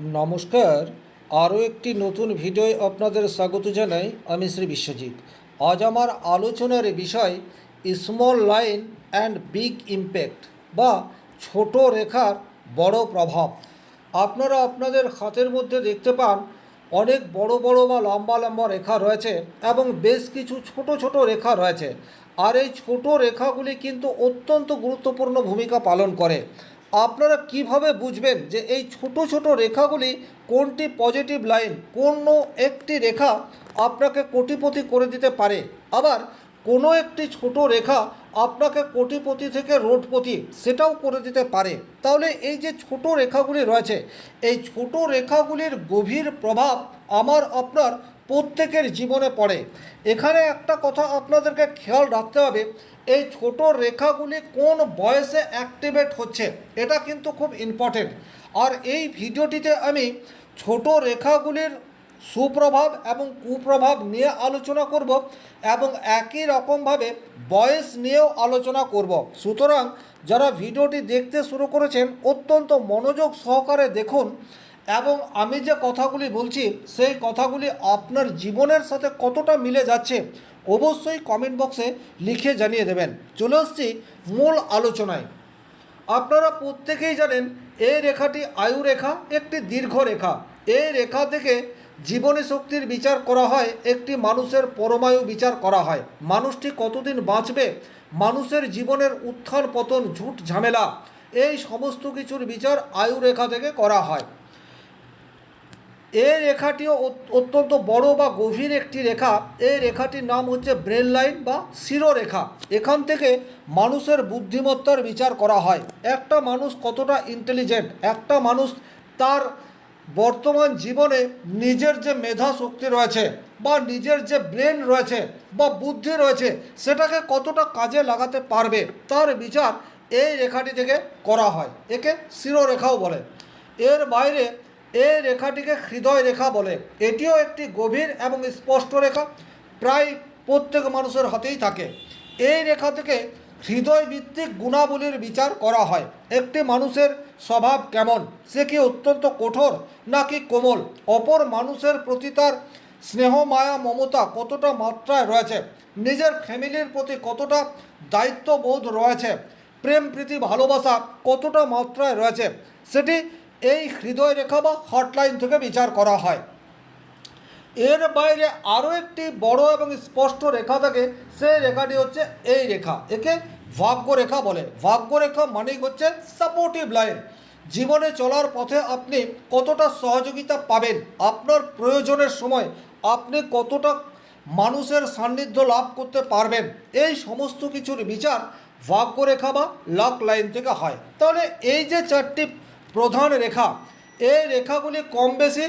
নমস্কার। আরও একটি নতুন ভিডিওয় আপনাদের স্বাগত জানাই আমি শ্রী বিশ্বজিৎ। আজ আমার আলোচনার বিষয় small line and big impact বা ছোট রেখার বড় প্রভাব। আপনারা আপনাদের হাতের মধ্যে দেখতে পান, অনেক বড় বড় বা লম্বা লম্বা রেখা রয়েছে এবং বেশ কিছু ছোট ছোট রেখা রয়েছে। আর এই ছোট রেখাগুলি কিন্তু অত্যন্ত গুরুত্বপূর্ণ ভূমিকা পালন করে। আপনারা কীভাবে বুঝবেন যে এই ছোট ছোট রেখাগুলি কোনটি পজিটিভ লাইন কোন একটি রেখা আপনাকে কোটিপতি করে দিতে পারে? আবার কোনো একটি ছোট রেখা আপনাকে কোটিপতি থেকে রোডপতি সেটাও করে দিতে পারে। তাহলে এই যে ছোট রেখাগুলি রয়েছে, এই ছোট রেখাগুলির গভীর প্রভাব আমার আপনার প্রত্যেকের জীবনে পড়ে। এখানে একটা কথা আপনাদেরকে খেয়াল রাখতে হবে এই ছোট রেখাগুলি কোন বয়সে অ্যাক্টিভেট হচ্ছে, এটা কিন্তু খুব ইম্পর্টেন্ট আর এই ভিডিওটিতে আমি ছোট রেখাগুলির সুপ্রভাব এবং কুপ্রভাব নিয়ে আলোচনা করব এবং একই রকমভাবে বয়স নিয়েও আলোচনা করব। সুতরাং যারা ভিডিওটি দেখতে শুরু করেছেন, অত্যন্ত মনোযোগ সহকারে দেখুন এবং আমি যে কথাগুলি বলছি, সেই কথাগুলি আপনার জীবনের সাথে কতটা মিলে যাচ্ছে অবশ্যই কমেন্ট বক্সে লিখে জানিয়ে দেবেন। চলে আসছি মূল আলোচনায়। আপনারা প্রত্যেকেই জানেন এই রেখাটি আয়ু রেখা, একটি দীর্ঘ রেখা। এই রেখা থেকে জীবনী শক্তির বিচার করা হয়, একটি মানুষের পরমায়ু বিচার করা হয়। মানুষটি কতদিন বাঁচবে? মানুষের জীবনের উত্থান পতন, ঝুট ঝামেলা, এই সমস্ত কিছুর বিচার আয়ু রেখা থেকে করা হয়। এই রেখাটিও অত- অত্যন্ত বড় বা গভীর একটি রেখা। এই রেখাটির নাম হচ্ছে ব্রেন লাইন বা শিরোরেখা। এখান থেকে মানুষের বুদ্ধিমত্তার বিচার করা হয়। একটা মানুষ কতটা ইন্টেলিজেন্ট একটা মানুষ তার বর্তমান জীবনে নিজের যে মেধা শক্তি রয়েছে বা নিজের যে ব্রেন রয়েছে বা বুদ্ধি রয়েছে, সেটাকে কতটা কাজে লাগাতে পারবে, তার বিচার এই রেখাটি থেকে করা হয়। একে শিরোরেখাও বলে। এর বাইরে এই রেখাটিকে হৃদয় রেখা বলে। এটিও একটি গভীর এবং স্পষ্ট রেখা। প্রায় প্রত্যেক মানুষের হাতেই থাকে। এই রেখা থেকে হৃদয় ভিত্তিক গুণাবলীর বিচার করা হয়। একটি মানুষের স্বভাব কেমন? সে কি অত্যন্ত কঠোর নাকি কোমল? অপর মানুষের প্রতি তার স্নেহ, মায়া, মমতা কতটা মাত্রায় রয়েছে? নিজের ফ্যামিলির প্রতি কতটা দায়িত্ববোধ রয়েছে? প্রেম, প্রীতি, ভালোবাসা কতটা মাত্রায় রয়েছে? সেটি এই হৃদয় রেখা বা হটলাইন থেকে বিচার করা হয়। এর বাইরে আরও একটি বড় এবং স্পষ্ট রেখা থাকে, সেই রেখাটি হচ্ছে এই রেখা। একে ভাগ্য রেখা বলে। ভাগ্য রেখা মানেই হচ্ছে সাপোর্টিভ লাইন জীবনে চলার পথে আপনি কতটা সহযোগিতা পাবেন, আপনার প্রয়োজনের সময় আপনি কতটা মানুষের সান্নিধ্য লাভ করতে পারবেন, এই সমস্ত কিছুর বিচার ভাগ্যরেখা বা লাক লাইন থেকে হয়। তাহলে এই যে চারটি প্রধান রেখা। এই রেখাগুলি কম বেশি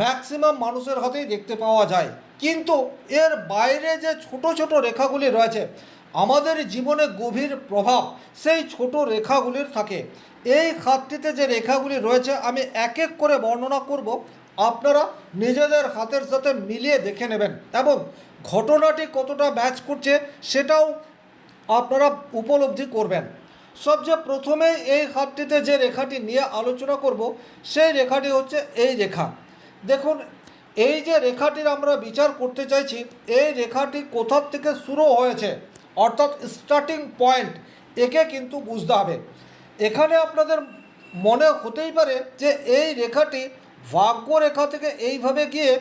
ম্যাক্সিমাম মানুষের হাতেই দেখতে পাওয়া যায়। কিন্তু এর বাইরে যে ছোট ছোট রেখাগুলি রয়েছে, আমাদের জীবনে গভীর প্রভাব সেই ছোট রেখাগুলির থাকে। এই খাতটিতে যে রেখাগুলি রয়েছে, আমি এক এক করে বর্ণনা করব। আপনারা নিজেদের হাতের সাথে মিলিয়ে দেখে নেবেন এবং ঘটনাটি কতটা ম্যাচ করছে সেটাও আপনারা উপলব্ধি করবেন। সবচেয়ে প্রথমে এই খাতটিতে যে রেখাটি নিয়ে আলোচনা করব, সেই রেখাটি হচ্ছে এই রেখা। দেখুন, এই যে রেখাটির আমরা বিচার করতে চাইছি, এই রেখাটি কোথার থেকে শুরু হয়েছে? অর্থাৎ স্টার্টিং পয়েন্ট একে কিন্তু বুঝতে হবে। এখানে আপনাদের মনে হতেই পারে যে এই রেখাটি ভাগ্য রেখা থেকে এইভাবে গিয়ে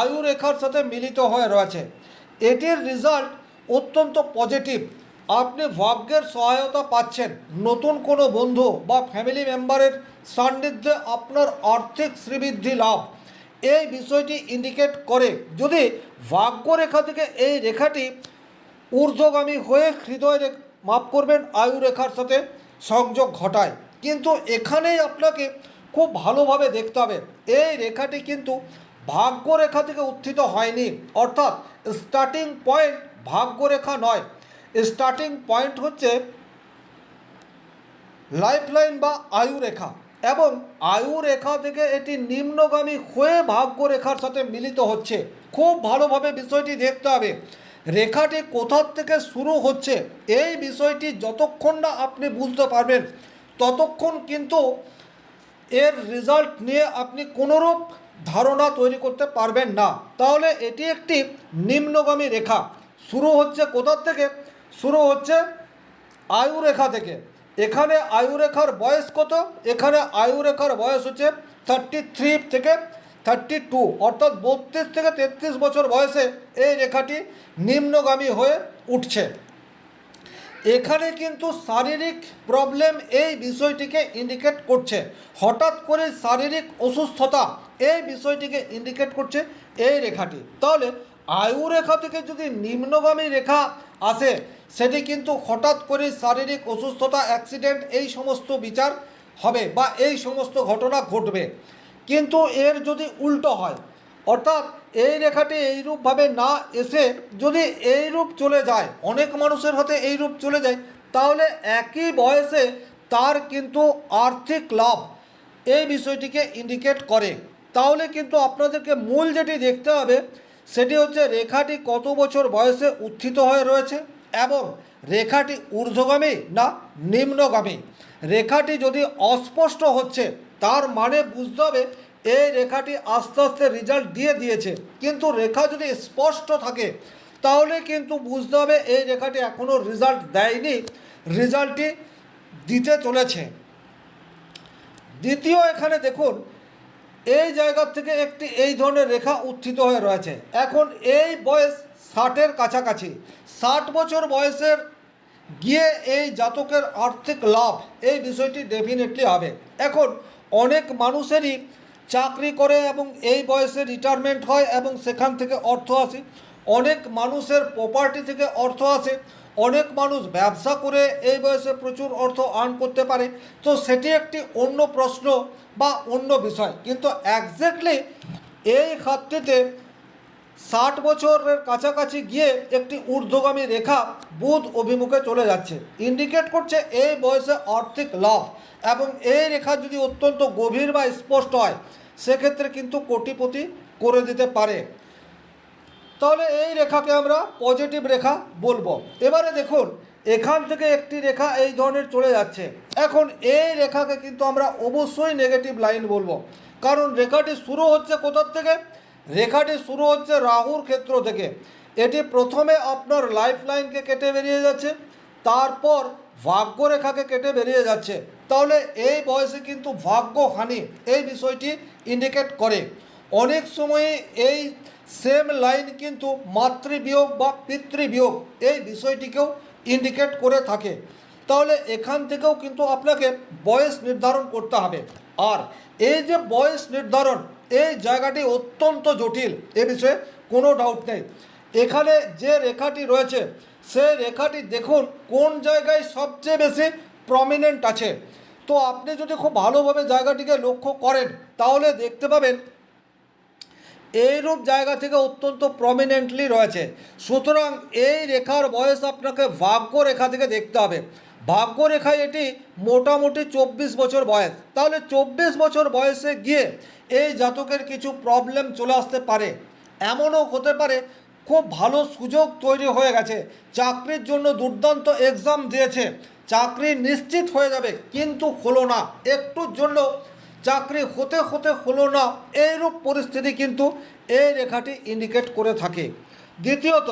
আয়ু রেখার সাথে মিলিত হয়ে রয়েছে। এটির রেজাল্ট অত্যন্ত পজিটিভ আপনি ভাগ্যের সহায়তা পাচ্ছেন। নতুন কোনো বন্ধু বা ফ্যামিলি মেম্বারের সান্নিধ্যে আপনার আর্থিক শ্রীবৃদ্ধি লাভ। এই বিষয়টি ইন্ডিকেট করে যদি ভাগ্য রেখা থেকে এই রেখাটি ঊর্ধ্বগামী হয়ে হৃদয় মাপ করবেন, আয়ু রেখার সাথে সংযোগ ঘটায়। কিন্তু এখানেই আপনাকে খুব ভালোভাবে দেখতে হবে, এই রেখাটি কিন্তু ভাগ্য রেখা থেকে উত্থিত হয়নি। অর্থাৎ স্টার্টিং পয়েন্ট ভাগ্য রেখা নয়। স্টার্টিং পয়েন্ট হচ্ছে লাইফলাইন বা আয়ু রেখা এবং আয়ু রেখা থেকে এটি নিম্নগামী হয়ে ভাগ্য রেখার সাথে মিলিত হচ্ছে। খুব ভালোভাবে বিষয়টি দেখতে হবে। রেখাটি কোথার থেকে শুরু হচ্ছে এই বিষয়টি যতক্ষণ না আপনি বুঝতে পারবেন, ততক্ষণ কিন্তু এর রেজাল্ট নিয়ে আপনি কোনোরূপ ধারণা তৈরি করতে পারবেন না। তাহলে এটি একটি নিম্নগামী রেখা। শুরু হচ্ছে কোথার থেকে? শুরু হচ্ছে আয়ু রেখা থেকে। এখানে আয়ু রেখার বয়স কত? এখানে আয়ু রেখার বয়স হচ্ছে থার্টি থ্রি থেকে থার্টি টু অর্থাৎ বত্রিশ থেকে তেত্রিশ বছর বয়সে এই রেখাটি নিম্নগামী হয়ে উঠছে। এখানে কিন্তু শারীরিক প্রবলেম এই বিষয়টিকে ইন্ডিকেট করছে। হঠাৎ করে শারীরিক অসুস্থতা এই বিষয়টিকে ইন্ডিকেট করছে এই রেখাটি। তাহলে আয়ু রেখা থেকে যদি নিম্নগামী রেখা আসে, সেটি কিন্তু হঠাৎ করে শারীরিক অসুস্থতা অ্যাক্সিডেন্ট এই সমস্ত বিচার হবে বা এই সমস্ত ঘটনা ঘটবে। কিন্তু এর যদি উল্টো হয়, অর্থাৎ এই রেখাটি এইরূপভাবে না এসে যদি এই রূপ চলে যায়, অনেক মানুষের হাতে এই রূপ চলে যায়, তাহলে একই বয়সে তার কিন্তু আর্থিক লাভ এই বিষয়টিকে ইন্ডিকেট করে। তাহলে কিন্তু আপনাদেরকে মূল যেটি দেখতে হবে সেটি হচ্ছে রেখাটি কত বছর বয়সে উত্থিত হয়ে রয়েছে এবং রেখাটি ঊর্ধ্বগামী না নিম্নগামী? রেখাটি যদি অস্পষ্ট হচ্ছে, তার মানে বুঝতে হবে এই রেখাটি আস্তে আস্তে রেজাল্ট দিয়ে দিয়েছে। কিন্তু রেখা যদি স্পষ্ট থাকে, তাহলে কিন্তু বুঝতে হবে এই রেখাটি এখনও রেজাল্ট দেয়নি। রেজাল্টটি দিতে চলেছে। দ্বিতীয় এখানে দেখুন এই জায়গা থেকে একটি এই ধরনের রেখা উত্থিত হয়ে রয়েছে। এখন এই বয়স ষাটের কাছাকাছি। ষাট বছর বয়সের গিয়ে এই জাতকের আর্থিক লাভ, এই বিষয়টি ডেফিনেটলি হবে। এখন অনেক মানুষেরই চাকরি করে এবং এই বয়সে রিটায়ারমেন্ট হয় এবং সেখান থেকে অর্থ আসে। অনেক মানুষের প্রপার্টি থেকে অর্থ আসে, অনেক মানুষ ব্যবসা করে এই বয়সে প্রচুর অর্থ আর্ন করতে পারে। তো সেটি একটি অন্য প্রশ্ন বা অন্য বিষয়। কিন্তু একজ্যাক্টলি এই খাতটিতে ষাট বছরের কাছাকাছি গিয়ে একটি ঊর্ধ্বগামী রেখা বুধ অভিমুখে চলে যাচ্ছে। ইন্ডিকেট করছে এই বয়সে আর্থিক লাভ এবং এই রেখা যদি অত্যন্ত গভীর বা স্পষ্ট হয়, সেক্ষেত্রে কিন্তু কোটিপতি করে দিতে পারে। তাহলে এই রেখাকে আমরা পজিটিভ রেখা বলব। এবারে দেখুন, এখান থেকে একটি রেখা এই ধরনের চলে যাচ্ছে। এখন এই রেখাকে কিন্তু আমরা অবশ্যই নেগেটিভ লাইন বলব। কারণ রেখাটি শুরু হচ্ছে কোথার থেকে? রেখাটি শুরু হচ্ছে রাহুর ক্ষেত্র থেকে। এটি প্রথমে আপনার লাইফ লাইনকে কেটে বেরিয়ে যাচ্ছে, তারপর ভাগ্যরেখাকে কেটে বেরিয়ে যাচ্ছে। তাহলে এই বয়সে কিন্তু ভাগ্যহানি এই বিষয়টি ইন্ডিকেট করে। অনেক সময়ে এই সেম লাইন কিন্তু মাতৃবিয়োগ বা পিতৃবিয়োগ এই বিষয়টিকেও ইন্ডিকেট করে থাকে। তাহলে এখান থেকেও কিন্তু আপনাকে বয়স নির্ধারণ করতে হবে। আর এই যে বয়স নির্ধারণ, এই জায়গাটি অত্যন্ত জটিল, এ বিষয়ে কোনো ডাউট নেই। এখানে যে রেখাটি রয়েছে, সেই রেখাটি দেখুন কোন জায়গায় সবচেয়ে বেশি প্রমিনেন্ট আছে। তো আপনি যদি খুব ভালোভাবে জায়গাটিকে লক্ষ্য করেন, তাহলে দেখতে পাবেন এইরূপ জায়গা থেকে অত্যন্ত প্রমিনেন্টলি রয়েছে। সুতরাং এই রেখার বয়স আপনাকে ভাগ্য রেখা থেকে দেখতে হবে। ভাগ্য রেখায় এটি মোটামুটি চব্বিশ বছর বয়স। তাহলে চব্বিশ বছর বয়সে গিয়ে এই জাতকের কিছু প্রবলেম চলে আসতে পারে। এমনও হতে পারে, খুব ভালো সুযোগ তৈরি হয়ে গেছে। চাকরির জন্য দুর্দান্ত এক্সাম দিয়েছে। চাকরি নিশ্চিত হয়ে যাবে, কিন্তু হলো না। একটুর জন্য চাকরি হতে হতে হলো না। এইরূপ পরিস্থিতি কিন্তু এই রেখাটি ইন্ডিকেট করে থাকে। দ্বিতীয়ত,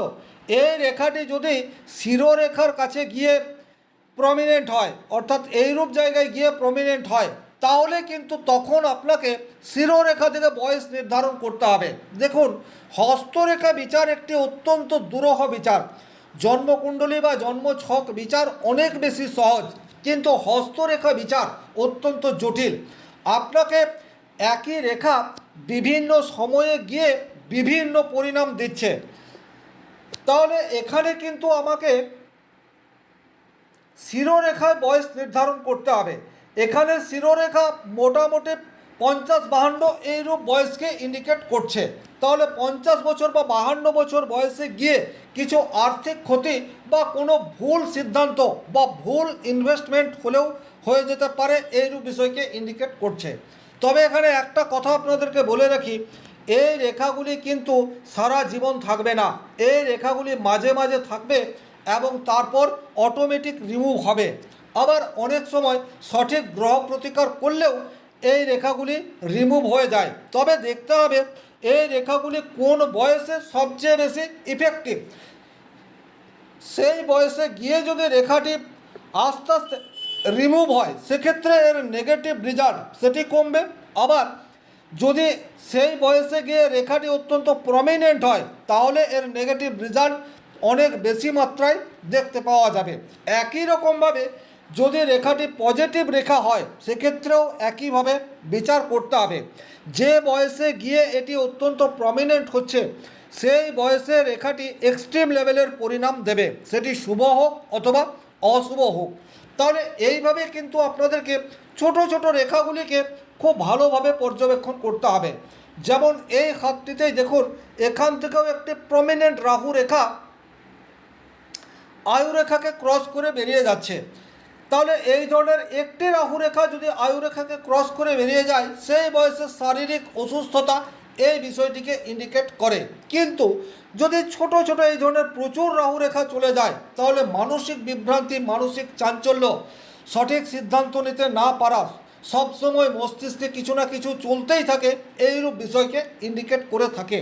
এই রেখাটি যদি শিরোরেখার কাছে গিয়ে প্রমিনেন্ট হয়, অর্থাৎ এইরূপ জায়গায় গিয়ে প্রমিনেন্ট হয়, তাহলে কিন্তু তখন আপনাকে শিরোরেখা থেকে বয়স নির্ধারণ করতে হবে। দেখুন, হস্তরেখা বিচার একটি অত্যন্ত দুরহ বিচার। জন্মকুণ্ডলী বা জন্মছক বিচার অনেক বেশি সহজ, কিন্তু হস্তরেখা বিচার অত্যন্ত জটিল। আপনাকে একই রেখা বিভিন্ন সময়ে গিয়ে বিভিন্ন পরিণাম দিচ্ছে। তাহলে এখানে কিন্তু আমাকে শিরোরেখায় বয়স নির্ধারণ করতে হবে। এখানে শিরোরেখা মোটামুটি পঞ্চাশ বাহান্ন এইরূপ বয়সকে ইন্ডিকেট করছে। তাহলে পঞ্চাশ বছর বা বাহান্ন বছর বয়সে গিয়ে কিছু আর্থিক ক্ষতি বা কোনো ভুল সিদ্ধান্ত বা ভুল ইনভেস্টমেন্ট হলেও হয়ে যেতে পারে এইরূপ বিষয়কে ইন্ডিকেট করছে। তবে এখানে একটা কথা আপনাদেরকে বলে রাখি, এই রেখাগুলি কিন্তু সারা জীবন থাকবে না। এই রেখাগুলি মাঝে মাঝে থাকবে এবং তারপর অটোমেটিক রিমুভ হবে। আবার অনেক সময় সঠিক গ্রহ প্রতিকার করলেও এই রেখাগুলি রিমুভ হয়ে যায়। তবে দেখতে হবে, এই রেখাগুলি কোন বয়সে সবচেয়ে বেশি ইফেক্টিভ সেই বয়সে গিয়ে যদি রেখাটি আস্তে আস্তে রিমুভ হয়, সেক্ষেত্রে এর নেগেটিভ রেজাল্ট সেটি কমবে। আবার যদি সেই বয়সে গিয়ে রেখাটি অত্যন্ত প্রমিনেন্ট হয়, তাহলে এর নেগেটিভ রেজাল্ট অনেক বেশি মাত্রায় দেখতে পাওয়া যাবে। একই রকমভাবে যদি রেখাটি পজিটিভ রেখা হয়, সেক্ষেত্রেও একইভাবে বিচার করতে হবে। যে বয়সে গিয়ে এটি অত্যন্ত প্রমিনেন্ট হচ্ছে, সেই বয়সে রেখাটি এক্সট্রিম লেভেলের পরিণাম দেবে। সেটি শুভ হোক অথবা অশুভ হোক। তাহলে এইভাবে কিন্তু আপনাদেরকে ছোট ছোট রেখাগুলিকে খুব ভালোভাবে পর্যবেক্ষণ করতে হবে। যেমন এই হাতটিতেই দেখুন, এখান থেকেও একটি প্রমিনেন্ট রাহু রেখা আয়ুরেখাকে ক্রস করে বেরিয়ে যাচ্ছে। তাহলে এই ধরনের একটি রাহুরেখা যদি আয়ুরেখাকে ক্রস করে বেরিয়ে যায়, সেই বয়সে শারীরিক অসুস্থতা এই বিষয়টিকে ইন্ডিকেট করে। কিন্তু যদি ছোট ছোট এই ধরনের প্রচুর রাহুরেখা চলে যায়, তাহলে মানসিক বিভ্রান্তি, মানসিক চাঞ্চল্য সঠিক সিদ্ধান্ত নিতে না পারা সবসময় মস্তিষ্কে কিছু না কিছু চলতেই থাকে, এইরূপ বিষয়কে ইন্ডিকেট করে থাকে।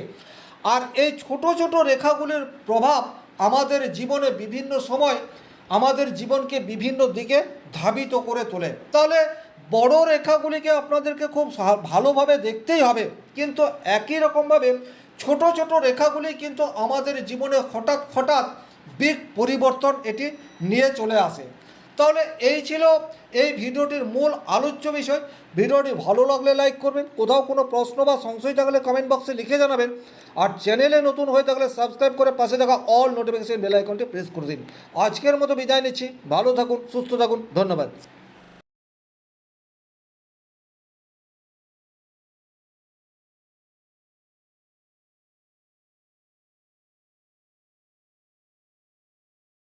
আর এই ছোট ছোট রেখাগুলির প্রভাব আমাদের জীবনে বিভিন্ন সময় আমাদের জীবনকে বিভিন্ন দিকে ধাবিত করে তোলে। তাহলে বড় রেখাগুলিকে আপনাদেরকে খুব ভালোভাবে দেখতেই হবে। কিন্তু একই রকমভাবে ছোট ছোট রেখাগুলি কিন্তু আমাদের জীবনে হঠাৎ হঠাৎ বিগ পরিবর্তন এটি নিয়ে চলে আসে। তাহলে এই ছিল এই ভিডিওটির মূল আলোচ্য বিষয়। ভিডিওটি ভালো লাগলে লাইক করবেন। কোথাও কোনো প্রশ্ন বা সংশয় থাকলে কমেন্ট বক্সে লিখে জানাবেন। আর চ্যানেলে নতুন হয়ে থাকলে সাবস্ক্রাইব করে পাশে থাকা অল নোটিফিকেশন বেল আইকনটি প্রেস করে দিন। আজকের মতো বিদায় নিচ্ছি। ভালো থাকুন, সুস্থ থাকুন। ধন্যবাদ।